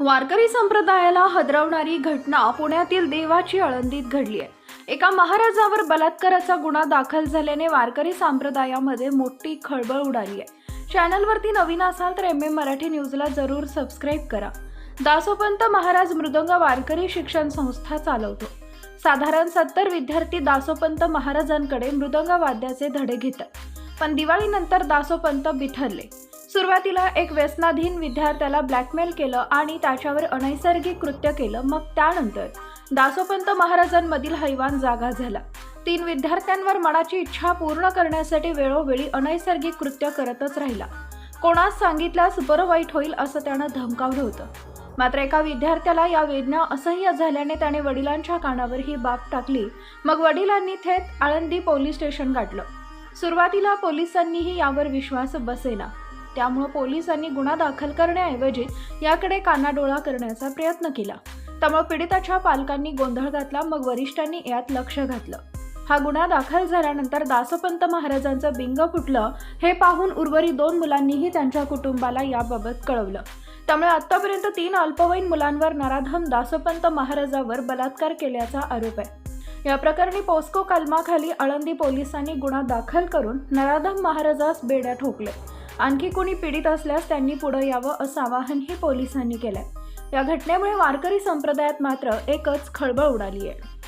वारकरी संप्रदायाला हदरवणारी घटना पुण्यातील देवाची आळंदीत घडली आहे. एका महाराजावर बलात्काराचा गुन्हा दाखल झाल्याने वारकरी संप्रदायामध्ये मोठी खळबळ उडाली आहे. चॅनलवरती नवीन असाल तर एम एम मराठी न्यूजला जरूर सबस्क्राईब करा. दासोपंत महाराज मृदंग वारकरी शिक्षण संस्था चालवतो. साधारण सत्तर विद्यार्थी दासोपंत महाराजांकडे मृदंग वाद्याचे धडे घेतात. पण दिवाळीनंतर दासोपंत बिठरले. सुरुवातीला एक व्यसनाधीन विद्यार्थ्याला ब्लॅकमेल केलं आणि त्याच्यावर अनैसर्गिक कृत्य केलं. मग त्यानंतर दासोपंत महाराजांमधील हैवान जागा झाला. तीन विद्यार्थ्यांवर मनाची इच्छा पूर्ण करण्यासाठी वेळोवेळी अनैसर्गिक कृत्य करतच राहिला. कोणास सांगितल्यास बरं वाईट होईल असं त्यानं धमकावलं होतं. मात्र एका विद्यार्थ्याला या वेदना असह्य झाल्याने त्याने वडिलांच्या कानावर ही बाब टाकली. मग वडिलांनी थेट आळंदी पोलीस स्टेशन गाठलं. सुरुवातीला पोलिसांनीही यावर विश्वास बसेना. त्यामुळं पोलिसांनी गुन्हा दाखल करण्याऐवजी याकडे कानाडोळा करण्याचा प्रयत्न केला. त्यामुळे पीडिताच्या पालकांनी गोंधळ घातला मग वरिष्ठांनी यात लक्ष घातलं. हा गुन्हा दाखल झाल्यानंतर दासोपंत महाराजांचं बिंग फुटलं हे पाहून उर्वरित दोन मुलांनीही त्यांच्या कुटुंबाला याबाबत कळवलं. त्यामुळे आतापर्यंत तीन अल्पवयीन मुलांवर नराधम दासोपंत महाराजावर बलात्कार केल्याचा आरोप आहे. या प्रकरणी पोस्को कलमाखाली आळंदी पोलिसांनी गुन्हा दाखल करून नराधम महाराजास बेड्या ठोकले आणखी कोणी पीडित असल्यास त्यांनी पुढे यावं असं आवाहनही पोलिसांनी केलंय. या घटनेमुळे वारकरी संप्रदायात मात्र एकच खळबळ उडाली आहे.